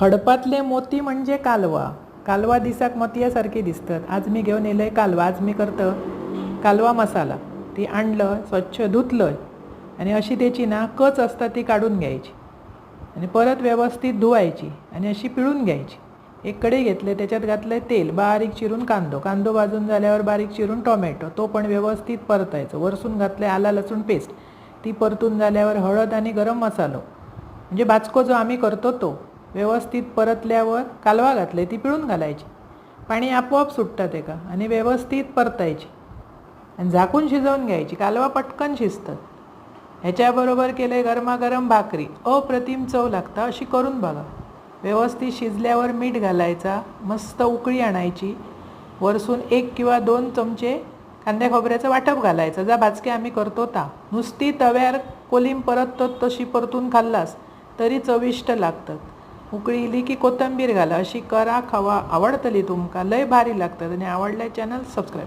खडपातले मोती म्हणजे कालवा. कालवा दिसाक मोतयासारखे दिसतात. आज मी घेऊन येलंय कालवा. आज मी करतं कालवा मसाला. ती आणलं स्वच्छ धुतलं आणि अशी त्याची ना कच असता ती काढून घ्यायची. आणि परत व्यवस्थित धुवायची. आणि अशी पिळून घ्यायची. एक कडे घेतले त्याच्यात घातलं तेल. बारीक चिरून कांदो. कांदो भाजून झाल्यावर बारीक चिरून टोमॅटो. तो पण व्यवस्थित परतायचं. वरसून घातले आला लसूण पेस्ट. ती परतून झाल्यावर हळद आणि गरम मसालो. म्हणजे भाजको जो आम्ही करतो तो. व्यवस्थित परतल्यावर कालवा घातले ती पिळून घालायची. पाणी आपोआप सुटतं ते का आणि व्यवस्थित परतायची. आणि झाकून शिजवून घ्यायची कालवा पटकन शिजतात. ह्याच्याबरोबर केले गरमागरम भाकरी. अप्रतिम चव लागतं अशी करून बघा. व्यवस्थित शिजल्यावर मीठ घालायचा मस्त उकळी आणायची. वरसून एक किंवा दोन चमचे कांद्या खोबऱ्याचं वाटप घालायचं. जा भाजके आम्ही करतो ता. नुसती तव्यावर कोलीम परत तशी परतून खाल्लास तरी चविष्ट लागतात. उकळी इली की कोथंबीर घाला अशी करा खावा आवडतली तुमका लय भारी लागतात आणि आवडल्या चॅनल सबस्क्राईब